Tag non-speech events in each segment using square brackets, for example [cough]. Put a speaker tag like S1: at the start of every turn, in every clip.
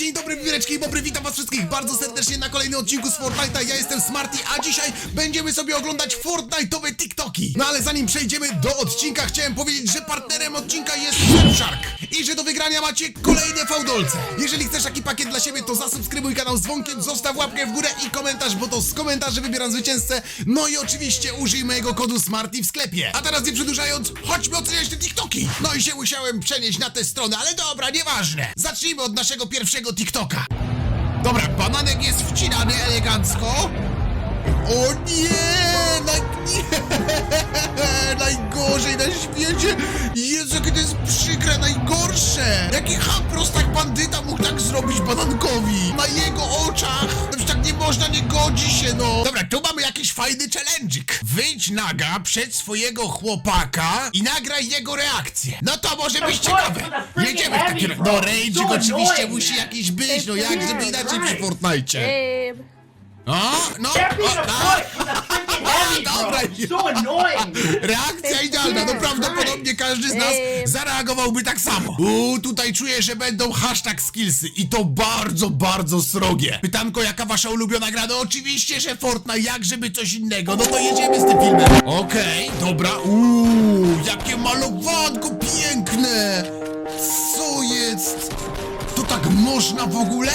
S1: dzień dobry, wieleczki i bobry, witam was wszystkich bardzo serdecznie na kolejnym odcinku z Fortnite'a. Ja jestem Smarty, a dzisiaj będziemy sobie oglądać Fortnite'owe TikToki. No ale zanim przejdziemy do odcinka, chciałem powiedzieć, że partnerem odcinka jest Surfshark i że do wygrania macie kolejne fałdolce. Jeżeli chcesz taki pakiet dla siebie, to zasubskrybuj kanał z dzwonkiem, zostaw łapkę w górę i komentarz, bo to z komentarzy wybieram zwycięzcę. No i oczywiście użyj mojego kodu Smarty w sklepie. A teraz nie przedłużając, chodźmy oceniać te TikToki. No i się musiałem przenieść na tę stronę, ale dobra, nieważne. Zacznijmy od naszego pierwszego TikToka. Dobra, bananek jest wcinany elegancko. O nie! Na, nie! [laughs] Najgorzej na świecie! Jezu, jakie to jest przykre, najgorsze! Jaki ham prostak bandyta mógł tak zrobić banankowi? Na jego oczach! No Przecież tak nie można, nie godzi się, no! Dobra, tu mamy jakiś fajny challenge'ik. Wyjdź naga przed swojego chłopaka i nagraj jego reakcję. No to może być ciekawe. Jedziemy w takim. No, Rage'ik oczywiście musi jakiś być, no jak żeby inaczej przy Fortnite.
S2: Babe.
S1: No,
S3: Can't be
S1: o,
S3: the
S1: a,
S3: foot with a freaking heavy,
S1: dobra,
S3: bro. So annoying.
S1: Reakcja idealna, no prawdopodobnie każdy z nas zareagowałby tak samo. Uuu, tutaj czuję, że będą hashtag skillsy i to bardzo, bardzo srogie. Pytanko, jaka wasza ulubiona gra? No oczywiście, że Fortnite, jak żeby coś innego, no to jedziemy z tym filmem. Okej, dobra, uuu, jakie malowanko piękne. Co jest? To tak można w ogóle?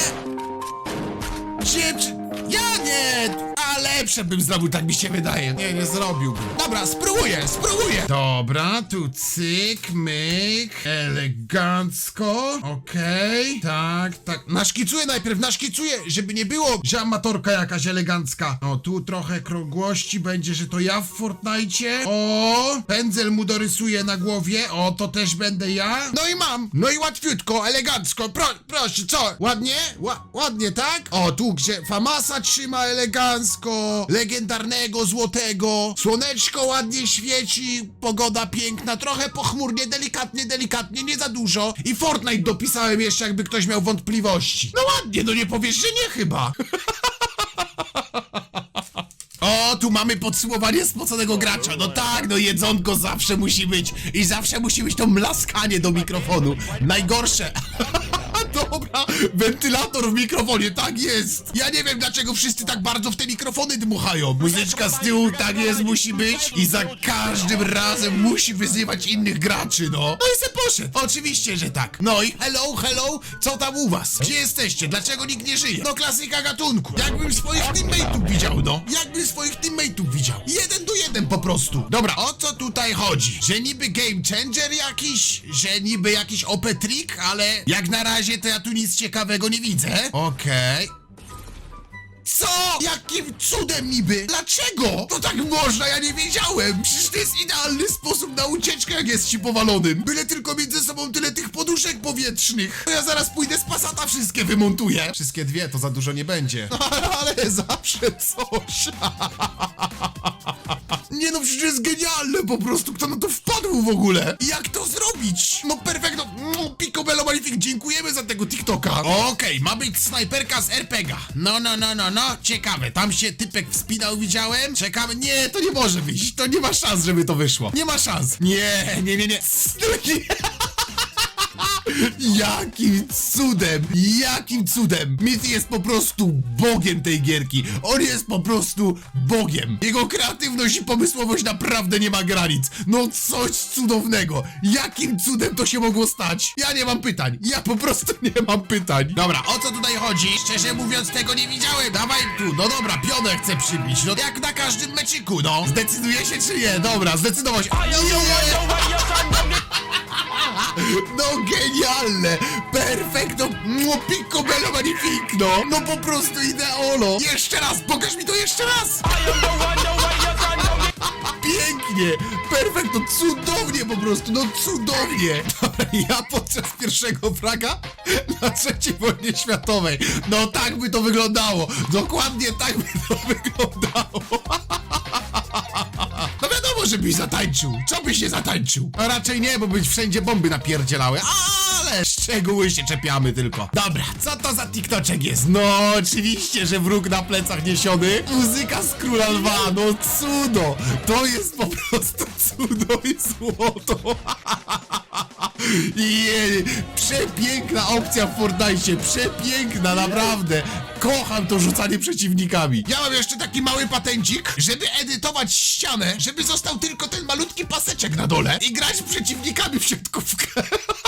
S1: Dziewczy... Ja lepsze bym zrobił, tak mi się wydaje. Nie, nie zrobiłbym. Dobra, spróbuję, spróbuję. Dobra, tu cyk, myk, elegancko. Okej, tak, tak. Naszkicuję najpierw, naszkicuję, żeby nie było, że amatorka jakaś elegancka. O, tu trochę krągłości będzie, że to ja w Fortnite. O, pędzel mu dorysuję na głowie. O, to też będę ja. No i mam. No i łatwiutko, elegancko. Pro, proszę, co? Ładnie? Ła, ładnie, tak? O, tu gdzie Famasa trzyma elegancko. Legendarnego, złotego. Słoneczko ładnie świeci. Pogoda piękna. Trochę pochmurnie, delikatnie, delikatnie, nie za dużo. I Fortnite dopisałem jeszcze, jakby ktoś miał wątpliwości. No ładnie, no nie powiesz, że nie chyba. [laughs] O, tu mamy podsumowanie spoconego gracza. No tak, no jedzonko zawsze musi być. I zawsze musi być to mlaskanie do mikrofonu. Najgorsze. [laughs] Dobra, wentylator w mikrofonie, tak jest. Ja nie wiem, dlaczego wszyscy tak bardzo w te mikrofony dmuchają. Muzyczka z tyłu, tak jest, musi być. I za każdym razem musi wyzywać innych graczy, no. No i se poszedł. Oczywiście, że tak. No i hello, hello, co tam u was? Gdzie jesteście? Dlaczego nikt nie żyje? No klasyka gatunku. Jakbym swoich teammateów widział, no. Jakbym swoich teammateów widział. Jeden do jeden po prostu. Dobra, o co tutaj chodzi? Że niby game changer jakiś? Że niby jakiś OP trick, ale jak na razie to ja tu nic ciekawego nie widzę. Okej. Co? Jakim cudem niby? Dlaczego? To tak można, ja nie wiedziałem. Przecież to jest idealny sposób na ucieczkę, jak jest ci powalonym. Byle tylko między sobą tyle tych poduszek powietrznych. To ja zaraz pójdę z pasata wszystkie wymontuję. Wszystkie dwie, to za dużo nie będzie. [laughs] Ale zawsze coś. [laughs] Nie no, przecież jest genialne po prostu, kto na to wpadł w ogóle? Jak to zrobić? No perfekto, no, Picobello dziękujemy za tego TikToka. Okej, ma być snajperka z RPGa. No, no, no, no, no, ciekawe, tam się typek wspinał, widziałem. Czekamy, nie, to nie może wyjść, to nie ma szans, żeby to wyszło. Nie ma szans. Nie, nie, nie, nie. [laughs] Stój. Jakim cudem, jakim cudem! Mithy jest po prostu bogiem tej gierki. On jest po prostu bogiem. Jego kreatywność i pomysłowość naprawdę nie ma granic. No coś cudownego. Jakim cudem to się mogło stać? Ja nie mam pytań. Ja po prostu nie mam pytań. Dobra, o co tutaj chodzi? Szczerze mówiąc, tego nie widziałem. Dawaj tu, no dobra, pionę chcę przybić. No jak na każdym meczyku, no. Zdecyduje się czy nie? Dobra, zdecydował się. No genialne! Perfekto! No picobello magnifico! No po prostu ideolo! Jeszcze raz! Pokaż mi to jeszcze raz! Pięknie! Perfekto! Cudownie po prostu! No cudownie! Dobra, ja podczas pierwszego fraga na trzeciej wojnie światowej. No tak by to wyglądało! Dokładnie tak by to wyglądało! No wiadomo, żebyś zatańczył. Co byś nie zatańczył? A raczej nie, bo być wszędzie bomby napierdzielały. Ale szczegóły się czepiamy tylko. Dobra, co to za TikToczek jest? No, oczywiście, że wróg na plecach niesiony. Muzyka z Króla Lwa, no cudo. To jest po prostu cudo i złoto. [laughs] Je, przepiękna opcja w Fortnite, przepiękna, naprawdę. Kocham to rzucanie przeciwnikami. Ja mam jeszcze taki mały patencik, żeby edytować ścianę, żeby został tylko ten malutki paseczek na dole i grać przeciwnikami w siatkówkę. [laughs]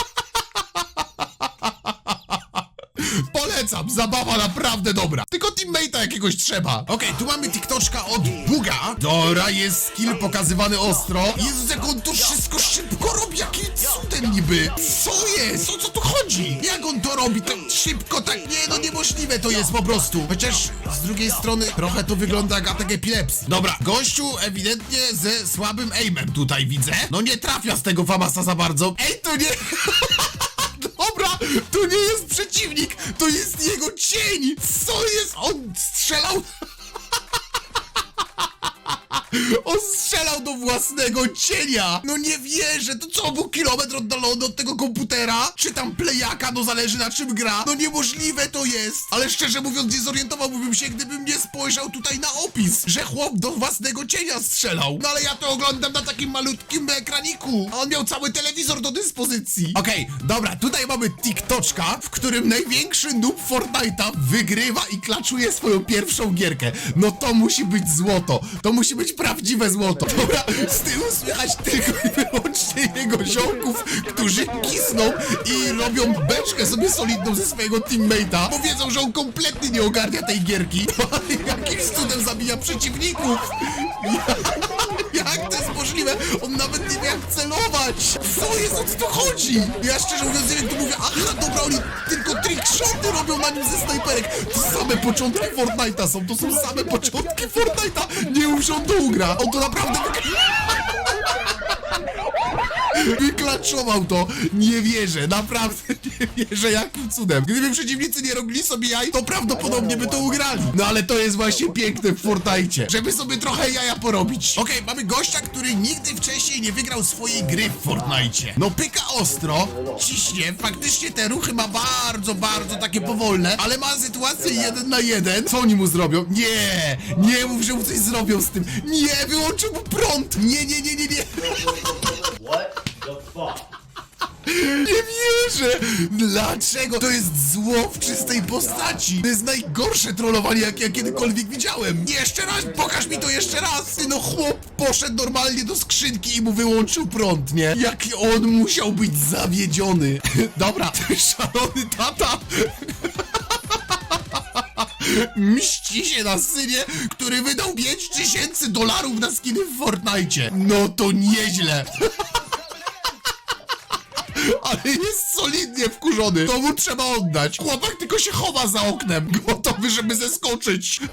S1: Polecam, zabawa naprawdę dobra. Tylko teammate'a jakiegoś trzeba. Okej, tu mamy TikToczka od Buga. Dobra, jest skill pokazywany ostro. Jezus, jak on to wszystko szybko robi, jakim cudem niby. Co jest? O co tu chodzi? Jak on to robi tak szybko, tak nie, no niemożliwe to jest po prostu. Chociaż z drugiej strony trochę to wygląda jak atak epilepsji. Dobra, gościu ewidentnie ze słabym aimem tutaj widzę. No nie trafia z tego Famasa za bardzo. Ej, to nie... [laughs] To nie jest przeciwnik, to jest jego cień! Co jest? On strzelał... On strzelał do własnego cienia! No nie wierzę, to co, był kilometr oddalony od tego komputera? Czy tam playaka, no zależy na czym gra? No niemożliwe to jest! Ale szczerze mówiąc nie zorientowałbym się, gdybym nie spojrzał tutaj na opis, że chłop do własnego cienia strzelał. No ale ja to oglądam na takim malutkim ekraniku, a on miał cały telewizor do dyspozycji. Okej, dobra, tutaj mamy TikToczka, w którym największy noob Fortnite'a wygrywa i klaczuje swoją pierwszą gierkę. No to musi być złoto, to musi być prawdziwe złoto. Dobra, z tyłu słychać tylko i wyłącznie jego ziomków, którzy kisną i robią beczkę sobie solidną ze swojego teammate'a, bo wiedzą, że on kompletnie nie ogarnia tej gierki. [laughs] Ale Jakimś cudem zabija przeciwników. Jest możliwe? On nawet nie wie jak celować! Co jest, o co tu chodzi? Ja szczerze mówiąc nie to mówię, aha, dobra, oni tylko trickshoty robią na nim ze snajperek. To same początki Fortnite'a są, to są same początki Fortnite'a. Nie to ugra. On to naprawdę Wyklaczował to. Nie wierzę, naprawdę [laughs] nie wierzę, jakim cudem. Gdyby przeciwnicy nie robili sobie jaj, to prawdopodobnie by to ugrali. No ale to jest właśnie piękne w Fortnite, żeby sobie trochę jaja porobić. Okej, mamy gościa, który nigdy wcześniej nie wygrał swojej gry w Fortnite. No pyka ostro, ciśnie, faktycznie te ruchy ma bardzo, bardzo takie powolne, ale ma sytuację jeden na jeden. Co oni mu zrobią? Nie, nie mów, że mu coś zrobią z tym. Nie, wyłączył mu prąd. Nie, nie, nie, nie, nie.
S3: What
S1: Nie wierzę! Dlaczego? To jest zło w czystej postaci! To jest najgorsze trollowanie, jakie ja kiedykolwiek widziałem! Jeszcze raz! Pokaż mi to jeszcze raz! Ty no chłop poszedł normalnie do skrzynki i mu wyłączył prąd, nie? Jaki on musiał być zawiedziony! [laughs] Dobra, szalony tata! [laughs] Mści się na synie, który wydał 5000 dolarów na skiny w Fortnite! No to nieźle! [laughs] Ale jest solidnie wkurzony. To mu trzeba oddać. Chłopak tylko się chowa za oknem. [laughs] Gotowy, żeby zeskoczyć. [laughs]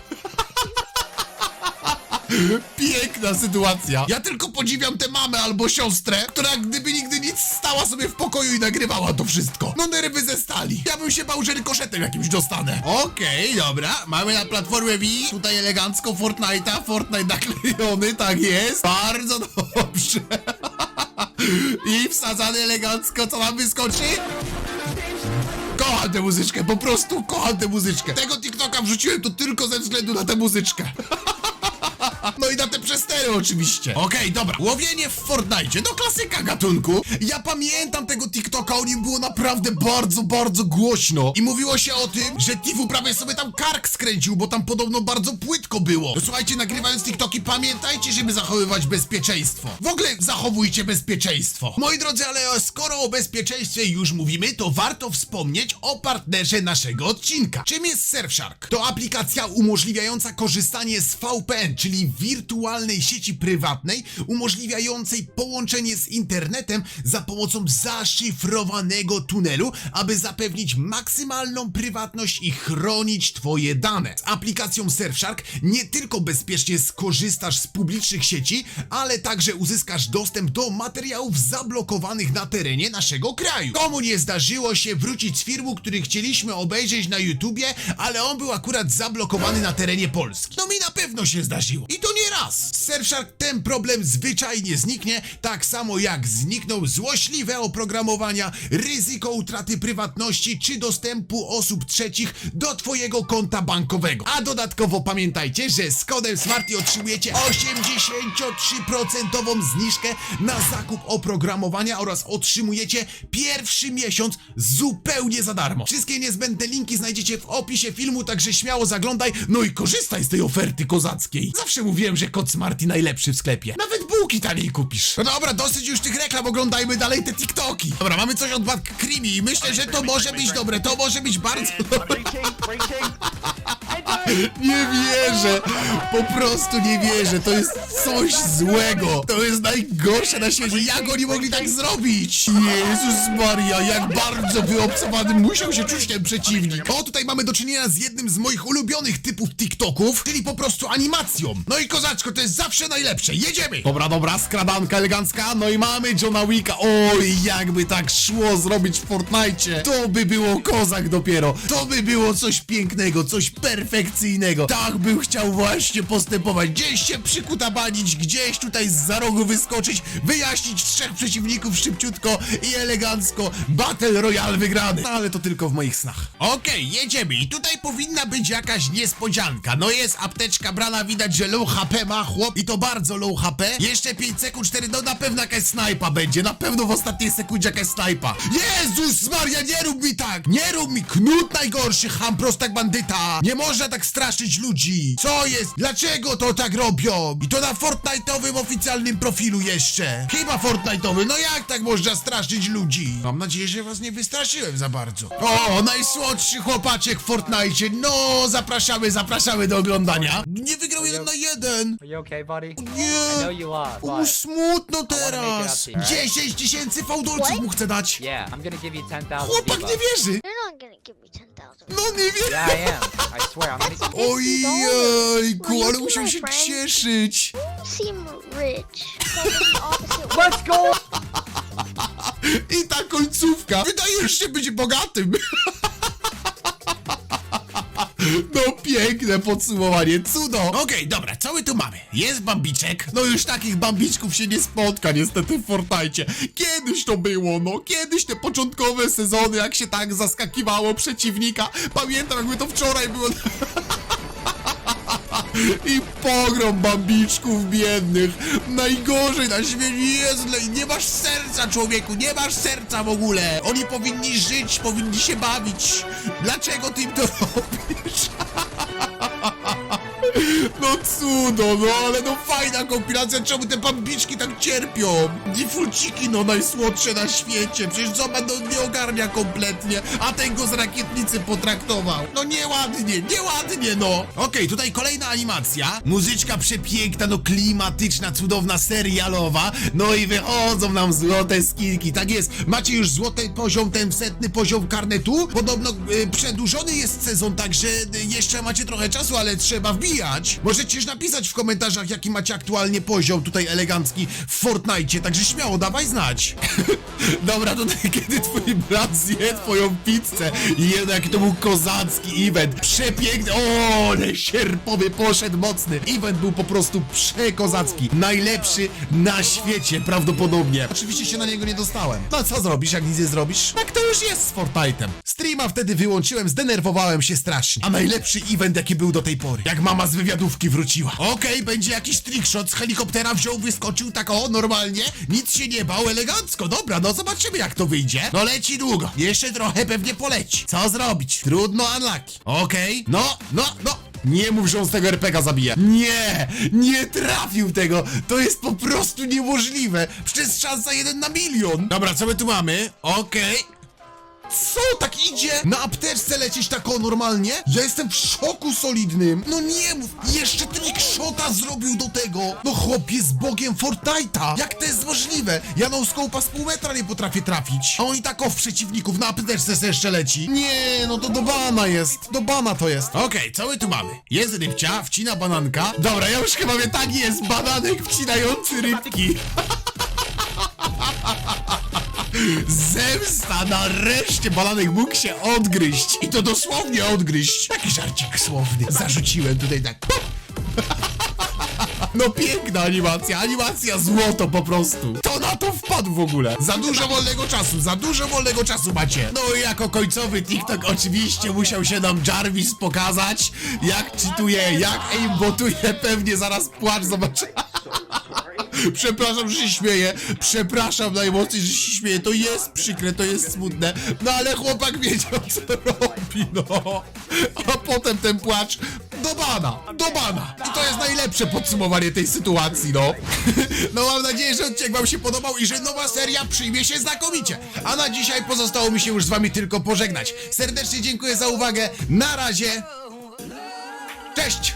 S1: Piękna sytuacja. Ja tylko podziwiam tę mamę albo siostrę, która gdyby nigdy nic stała sobie w pokoju i nagrywała to wszystko. No nerwy ze stali. Ja bym się bał, że rykoszetem jakimś dostanę. Okej, dobra. Mamy na platformę Wii. Tutaj elegancko Fortnite'a. Fortnite naklejony, tak jest. Bardzo dobrze. [laughs] [clears throat] I wsadzany elegancko, co nam wyskoczy? Kocham tę muzyczkę, po prostu kocham tę muzyczkę. Tego TikToka wrzuciłem to tylko ze względu na tę muzyczkę. [laughs] [laughs] No i na te przestery oczywiście. Okej, dobra. Łowienie w Fortnite. No klasyka gatunku. Ja pamiętam tego TikToka, o nim było naprawdę bardzo, bardzo głośno. I mówiło się o tym, że Tifu prawie sobie tam kark skręcił, bo tam podobno bardzo płytko było. No słuchajcie, nagrywając TikToki, pamiętajcie, żeby zachowywać bezpieczeństwo. W ogóle zachowujcie bezpieczeństwo. Moi drodzy, ale skoro o bezpieczeństwie już mówimy, to warto wspomnieć o partnerze naszego odcinka. Czym jest Surfshark? To aplikacja umożliwiająca korzystanie z VPN, czyli wirtualnej sieci prywatnej, umożliwiającej połączenie z internetem za pomocą zaszyfrowanego tunelu, aby zapewnić maksymalną prywatność i chronić Twoje dane. Z aplikacją Surfshark nie tylko bezpiecznie skorzystasz z publicznych sieci, ale także uzyskasz dostęp do materiałów zablokowanych na terenie naszego kraju. Komu nie zdarzyło się wrócić z filmu, który chcieliśmy obejrzeć na YouTubie, ale on był akurat zablokowany na terenie Polski? No mi na pewno się zdarzyło. I Surfshark ten problem zwyczajnie zniknie, tak samo jak znikną złośliwe oprogramowania, ryzyko utraty prywatności czy dostępu osób trzecich do twojego konta bankowego. A dodatkowo pamiętajcie, że z kodem SMARTY otrzymujecie 83% zniżkę na zakup oprogramowania oraz otrzymujecie pierwszy miesiąc zupełnie za darmo. Wszystkie niezbędne linki znajdziecie w opisie filmu, także śmiało zaglądaj, no i korzystaj z tej oferty kozackiej. Zawsze mówiłem, że kod SMARTY najlepszy w sklepie. Nawet bułki taniej kupisz. No dobra, dosyć już tych reklam, oglądajmy dalej te TikToki. Dobra, mamy coś od Bad Creamy i myślę, że to może być dobre, to może być bardzo... Nie wierzę! Po prostu nie wierzę! To jest coś złego! To jest najgorsze na świecie! Jak oni mogli tak zrobić? Jezus Maria, jak bardzo wyobcowany musiał się czuć ten przeciwnik! O, tutaj mamy do czynienia z jednym z moich ulubionych typów TikToków, czyli po prostu animacją. No i kozaczko, to jest zawsze najlepsze! Jedziemy! Dobra, dobra, skradanka elegancka, no i mamy Johna Wicka. Oj, jakby tak szło zrobić w Fortnite, to by było kozak dopiero. To by było coś pięknego, coś perfekcyjnego. Tak bym chciał właśnie postępować. Gdzieś się przykutabanić, gdzieś tutaj z za rogu wyskoczyć, wyjaśnić trzech przeciwników szybciutko i elegancko. Battle Royale wygrany. No, ale to tylko w moich snach. Okej, jedziemy i tutaj powinna być jakaś niespodzianka. No jest apteczka brana, widać, że low HP ma chłop i to bardzo low HP. Jeszcze 5 sekund, 4, no na pewno jakaś snajpa będzie. Na pewno w ostatniej sekundzie jakaś snajpa. Jezus Maria, nie rób mi tak! Nie rób mi knut najgorszy, ham prostak bandyta! Nie można tak straszyć ludzi! Co jest? Dlaczego to tak robią? I to na Fortnite'owym oficjalnym profilu jeszcze! Chyba Fortnite'owy, no jak tak można straszyć ludzi? Mam nadzieję, że was nie wystraszyłem za bardzo. O, najsłodszy chłopaczek w Fortnite! No, zapraszamy, zapraszamy do oglądania! Nie wygrał jeden na jeden!
S2: Are you okay, buddy?
S1: Nie!
S2: I know you are,
S1: Mu
S2: but
S1: smutno teraz!
S2: make it up to you,
S1: 10 tysięcy fałdolców mu chce dać!
S2: yeah, I'm gonna give you 10,000
S1: Chłopak nie
S2: V-Bucks.
S1: wierzy!
S4: Not gonna give me 10,000.
S1: No nie wierzy!
S2: Yeah, I am. I swear, I'm you...
S1: Ojejku, ale musiał się
S4: friend?
S1: cieszyć!
S4: You seem rich. So the opposite way.
S2: Let's go!
S1: I ta końcówka! Wydajesz się być bogatym! [laughs] No piękne podsumowanie, cudo! Okej, dobra, co my tu mamy? Jest bambiczek, no już takich bambiczków się nie spotka niestety w Fortnite. Kiedyś to było, no, kiedyś te początkowe sezony, jak się tak zaskakiwało przeciwnika. Pamiętam jakby to wczoraj było... [laughs] I pogrom bambiczków biednych. Najgorzej na świecie jest, i nie masz serca, człowieku, nie masz serca w ogóle. Oni powinni żyć, powinni się bawić. Dlaczego ty im to [laughs] robisz? No cudo, no ale no fajna kompilacja, czemu te bambiczki tak cierpią? Difulciki no najsłodsze na świecie, przecież Zoman no nie ogarnia kompletnie, a ten go z rakietnicy potraktował. No nieładnie, nieładnie no. Okej, tutaj kolejna animacja, muzyczka przepiękna, no klimatyczna, cudowna, serialowa, no i wychodzą nam złote skinki, tak jest. Macie już złoty poziom, ten setny poziom karnetu? Podobno y, przedłużony jest sezon, także y, jeszcze macie trochę czasu, ale trzeba wbijać. Możecie już napisać w komentarzach, jaki macie aktualnie poziom tutaj elegancki w Fortnite, także śmiało, dawaj znać. [laughs] Dobra, tutaj kiedy twój brat zje twoją pizzę i jedno jaki to był kozacki event. Przepiękny, o, ale sierpowy poszedł mocny. Event był po prostu przekozacki. Najlepszy na świecie prawdopodobnie. Oczywiście się na niego nie dostałem. No co zrobisz, jak nic nie zrobisz? Tak to już jest z Fortnite'em. Streama wtedy wyłączyłem, zdenerwowałem się strasznie. A najlepszy event jaki był do tej pory. Jak mama z wywiadówki wróciła. Okej, będzie jakiś trickshot z helikoptera wziął, wyskoczył tak o, normalnie. Nic się nie bał, elegancko. Dobra, no zobaczymy jak to wyjdzie. No leci długo. Jeszcze trochę pewnie poleci. Co zrobić? Trudno unlucky. Okej, no, no, no. Nie mów, że on z tego RPGa zabija. Nie! Nie trafił tego! To jest po prostu niemożliwe! Przecież szansa jeden na milion! Dobra, co my tu mamy? Okej. Co tak idzie? Na apteczce lecieć tak o normalnie? Ja jestem w szoku solidnym. No nie mów, jeszcze trickshota zrobił do tego. No chłop jest bogiem Fortnite'a. Jak to jest możliwe? Ja no scope'a z pół metra nie potrafię trafić. A oni tak o w przeciwników na apteczce se jeszcze leci. Nie, no to do bana jest. Do bana to jest. Okej, co my tu mamy? Jest rybcia, wcina bananka. Dobra, ja już chyba wiem, tak jest. Bananek wcinający rybki. Zemsta! Nareszcie bananek mógł się odgryźć! I to dosłownie odgryźć! Taki żarcik słowny. Zarzuciłem tutaj tak. [laughs] No piękna animacja, animacja złoto po prostu. To na to wpadł w ogóle. Za dużo wolnego czasu, za dużo wolnego czasu macie. No i jako końcowy TikTok oczywiście musiał się nam Jarvis pokazać. Jak czytuje, jak aimbotuje, pewnie zaraz płacz zobaczy. [laughs] Przepraszam, że się śmieję. Przepraszam najmocniej, że się śmieję. To jest przykre, to jest smutne. No ale chłopak wiedział, co robi, no. A potem ten płacz do bana, do bana. I to jest najlepsze podsumowanie tej sytuacji, no. No mam nadzieję, że odcinek wam się podobał i że nowa seria przyjmie się znakomicie. A na dzisiaj pozostało mi się już z wami tylko pożegnać. Serdecznie dziękuję za uwagę. Na razie. Cześć!